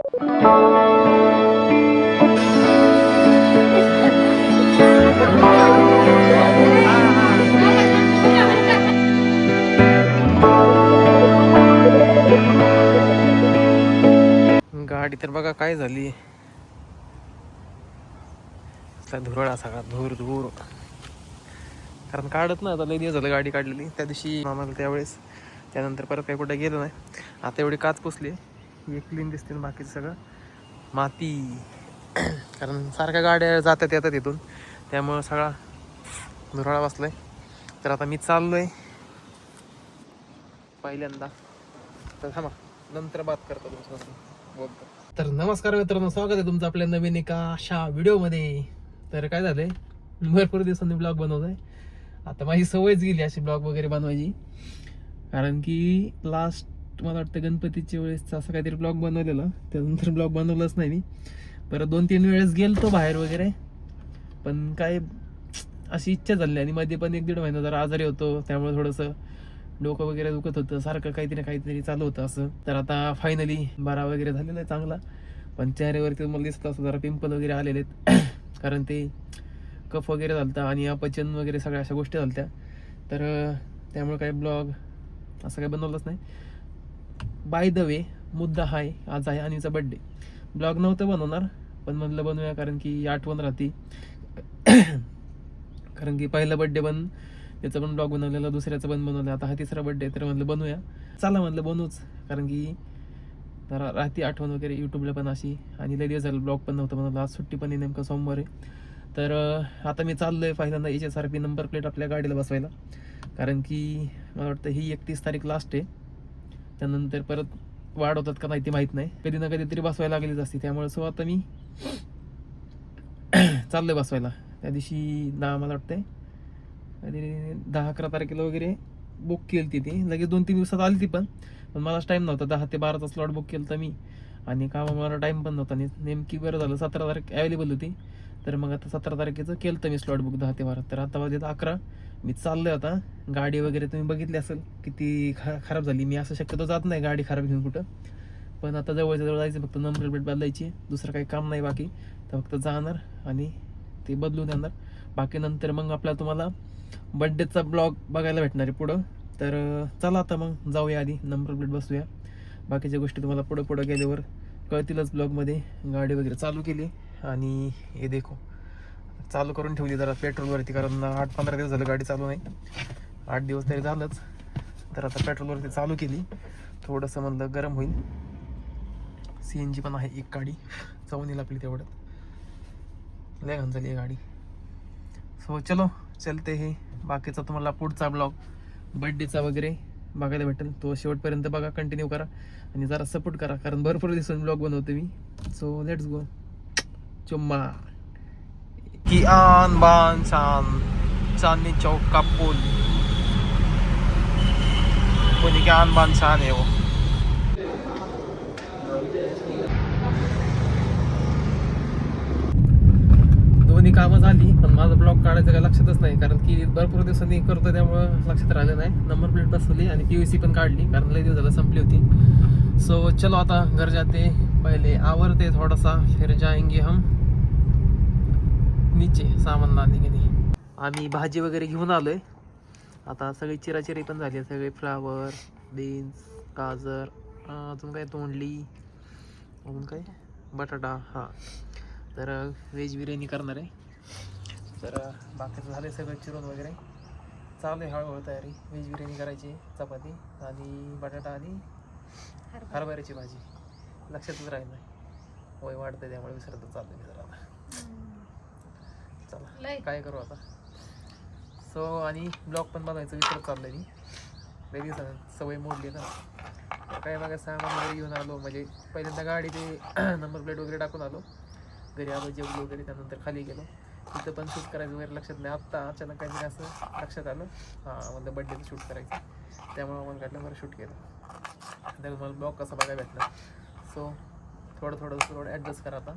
गाडी तर बघा काय झाली. धुरळा सगळा धूर धूर. कारण काढत ना आता लई दिवस झालं गाडी काढलेली. त्या दिवशी आम्हाला त्यावेळेस. त्यानंतर परत काही कुठं गेलो नाही. आता एवढी काच पुसली. एक क्लीन दिसते ना बाकीचं सगळं. माती. कारण सारख्या गाड्या जातात येतात इथून. त्यामुळं सगळा धुराळा बसलाय. तर आता मी चाललोय. पहिल्यांदा. तर थांबा नंतर बात करतो बोलतो. तर नमस्कार मित्रांनो स्वागत आहे तुमचं आपल्या नवीन एका अशा व्हिडिओमध्ये. तर काय झालंय? भरपूर दिवसांनी ब्लॉग बनवतोय. आता माझी सवयच गेली अशी ब्लॉग वगैरे बनवायची. कारण की लास्ट मला वाटतं गणपतीच्या वेळेस असं काहीतरी ब्लॉग बनवलेला. त्यानंतर ब्लॉग बनवलाच नाही मी. परत दोन तीन वेळेस गेलतो बाहेर वगैरे. पण काय अशी इच्छा झाली आणि मध्ये पण एक दीड महिना जरा आजारी होतो. त्यामुळे थोडंसं डोकं वगैरे दुखत होतं. सारखं काहीतरी ना काहीतरी चालू होतं असं. तर आता फायनली बारा वगैरे झालेला आहे चांगला. पण चेहऱ्यावरती मला दिसतं असं जरा पिंपल वगैरे आलेले आहेत. कारण ते कफ वगैरे झालता आणि अपचन वगैरे सगळ्या अशा गोष्टी झालत्या. तर त्यामुळे काही ब्लॉग असं काही बनवलंच नाही. बाय द वे मुद्दा हाय आज आहे अनिचा बड्डे ब्लॉग नव्हतं बनवणार पण म्हणलं बनवूया कारण की आठवण राहते. कारण की पहिला बड्डे पण त्याचा पण ब्लॉग बनवलेला दुसऱ्याचा पण बनवला आता हा तिसरा बड्डे तर म्हणलं बनवूया. चला म्हणलं बनवूच कारण की जरा राहते आठवण वगैरे यूट्यूबला पण अशी आणि लय दिवस झालं ब्लॉग पण नव्हतं बनवलं. आज सुट्टी पण आहे नेमकं सोमवार आहे. तर आता मी चाललो आहे पहिल्यांदा H S R P number plate आपल्या गाडीला बसवायला. कारण की मला वाटतं ही एकतीस तारीख लास्ट आहे. त्यानंतर परत वाढवतात का नाही ते माहीत नाही. कधी ना कधी तरी बसवायला लागलीच असते. त्यामुळे सो आता मी चाललोय बसवायला. त्या दिवशी दहा मला वाटतंय. आणि दहा अकरा तारखेला वगैरे बुक केली ती ती. लगेच दोन तीन दिवसात आली ती पण. पण मलाच टाईम नव्हता. दहा ते बाराचा स्लॉट बुक केलं तर मी. आणि कामा मला टाईम पण नव्हता. आणि नेमकी बरं झालं सतरा तारीख अवेलेबल होती. तर मग आता सतरा तारखेचं केलं तर मी स्लॉट बुक दहा ते बारा. तर आता वाजत अकरा. मी चाललोय आता. गाडी वगैरे तुम्ही बघितली असेल किती ख खराब झाली. मी असं शक्यतो जात नाही गाडी खराब घेऊन कुठं. पण आता जवळच्या जवळ जायचं फक्त नंबर प्लेट बदलायची. दुसरं काही काम नाही बाकी. तर फक्त जाणार आणि ते बदलून देणार बाकी नंतर मग आपला तुम्हाला बड्डेचा ब्लॉग बघायला भेटणार आहे पुढं. तर चला आता मग जाऊया आधी. नंबर प्लेट बसूया. बाकीच्या गोष्टी तुम्हाला पुढं पुढं गेल्यावर कळतीलच ब्लॉगमध्ये गाडी वगैरे चालू केली आणि हे देखो. चालू करून ठेवली जरा पेट्रोलवरती कारण आठ पंधरा दिवस झालं गाडी चालू नाही. आठ दिवस तरी झालंच. तर आता पेट्रोलवरती चालू केली. थोडंसं म्हणलं गरम होईल. सी एन जी पण आहे एक गाडी. जाऊन येईल आपली तेवढ्यात लय घाण झाली आहे गाडी. सो चलो चलते हे. बाकीचा तुम्हाला पुढचा ब्लॉग बड्डेचा वगैरे बघायला भेटेल. तो शेवटपर्यंत बघा कंटिन्यू करा. आणि जरा सपोर्ट करा कारण भरपूर दिसून ब्लॉग बनवते मी. सो लेट्स गो चुम्मा. की आन बान छान चांदनी चौक कापून पूल कोणी की आन छान आहे हो दोन्ही कामं झाली पण माझं ब्लॉग काढायचं काय लक्षातच नाही कारण की भरपूर दिवसांनी करतो त्यामुळं लक्षात राहिलं नाही. नंबर प्लेट बसवली आणि पी सी पण काढली कारण लई दिवस झालं संपली होती. सो चलो आता घर जाते. पहिले आवरते थोडासा फिर जाएंगे हम. नीचे सामान लाने के लिए आम्ही भाजी वगैरे घेऊन आलोय. आता सगळी चिराचिरी पण झाली आहे. सगळे फ्लावर बीन्स गाजर अजून काय? तोंडली अजून काय? बटाटा हां. तर व्हेज बिर्याणी करणार आहे. तर बाकीचं झालं सगळं चिरून वगैरे. चालू आहे हळूहळू तयारी. व्हेज बिर्याणी करायची चपाती आणि बटाटा आणि हरभऱ्याची भाजी. लक्षातच राहील नाही. वय वाढतं त्यामुळे विसरतच चाललं मी जरा आता. चला काय करू आता? सो आणि ब्लॉग पण बनवायचं चाललं आहे मी. लई दिवसानं सवय मोडली ना. काय मग सामान वगैरे घेऊन आलो. म्हणजे पहिल्यांदा गाडी ते नंबर प्लेट वगैरे टाकून आलो. घरी आलो जेवलो वगैरे त्यानंतर खाली गेलो. तिथं पण शूट करायचं वगैरे लक्षात नाही. आत्ता अचानक काहीतरी असं लक्षात आलं. हां म्हणलं बड्डेचं शूट करायचं. त्यामुळे मला काढलं बरं शूट केलं. तर मला ब्लॉग कसा बघायला भेटला. सो थोडं थोडं थोडं ॲडजस्ट करा आता.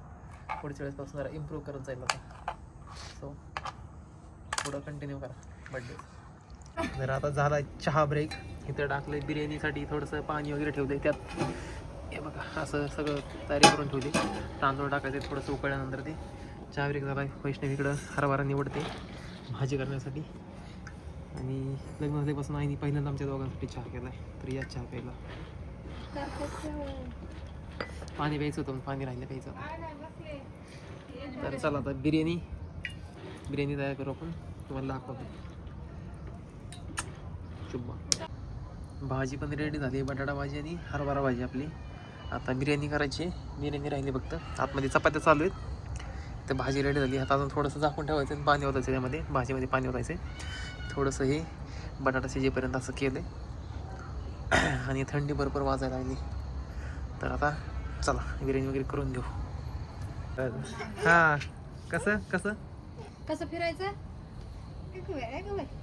पुढच्या वेळेसपासून जरा इम्प्रूव्ह करत जाईल आता. सो पुढं कंटिन्यू करा. बड्डे जर आता झाला चहा ब्रेक इथं टाकलं बिर्याणीसाठी थोडंसं पाणी वगैरे ठेवलंय. त्यात हे बघा असं सगळं तयारी करून ठेवली. तांदूळ टाकायचे थोडंसं उकळल्यानंतर ते. चहा ब्रेक झाला वैष्णवी इकडं हरभरा निवडते भाजी करण्यासाठी. आणि लग्न झाल्यापासून आईने पहिल्यांदा आमच्या दोघांसाठी चहा केला आहे तर या चहा प्यायला. पाणी प्यायचं होतं पाणी राहिलं प्यायचं. तर चला आता बिर्याणी. बिर्याणी तयार करू आपण. तुम्हाला दाखवतो. शुभा भाजी पण रेडी झाली. बटाटा भाजी आणि हरभरा भाजी आपली. आता बिर्याणी करायची. बिर्याणी राहिली फक्त. आतमध्ये चपात्या चालू आहेत. तर भाजी रेडी झाली. आता अजून थोडंसं झाकून ठेवायचं आणि पाणी ओतायचं त्यामध्ये भाजीमध्ये पाणी ओतायचं. थोडंसं हे बटाटा शिजेपर्यंत असं केलं आणि थंडी भरपूर वाजायला लागली. तर आता चला बिर्याणी वगैरे करून घेऊ. हां कसं? कसं? कसं फिरायचं? एक वेळ, एक वेळ. हा